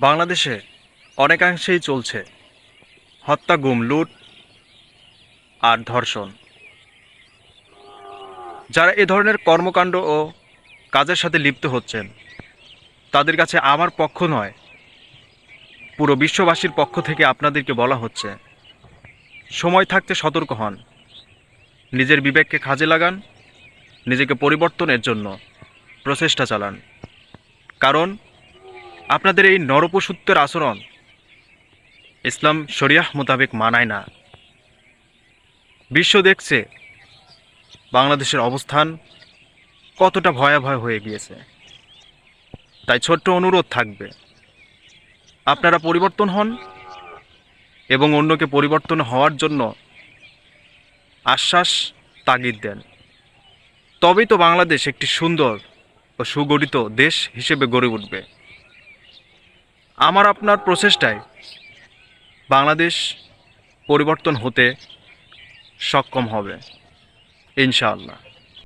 বাংলাদেশে অনেকাংশেই চলছে হত্যা, গুম, লুট আর ধর্ষণ। যারা এ ধরনের কর্মকাণ্ড ও কাজের সাথে লিপ্ত হচ্ছেন, তাদের কাছে আমার পক্ষ নয়, পুরো বিশ্ববাসীর পক্ষ থেকে আপনাদেরকে বলা হচ্ছে, সময় থাকতে সতর্ক হন, নিজের বিবেককে কাজে লাগান, নিজেকে পরিবর্তনের জন্য প্রচেষ্টা চালান। কারণ আপনাদের এই নরপশুত্বের আচরণ ইসলাম শরিয়াহ মোতাবেক মানায় না। বিশ্ব দেখছে বাংলাদেশের অবস্থান কতটা ভয়াবহ হয়ে গিয়েছে। তাই ছোট্ট অনুরোধ থাকবে, আপনারা পরিবর্তন হন এবং অন্যকে পরিবর্তন হওয়ার জন্য আশ্বাস, তাগিদ দেন। তবেই তো বাংলাদেশ একটি সুন্দর ও সুগঠিত দেশ হিসেবে গড়ে উঠবে। আমার আপনার প্রচেষ্টায় বাংলাদেশ পরিবর্তন হতে সক্ষম হবে ইনশাআল্লাহ।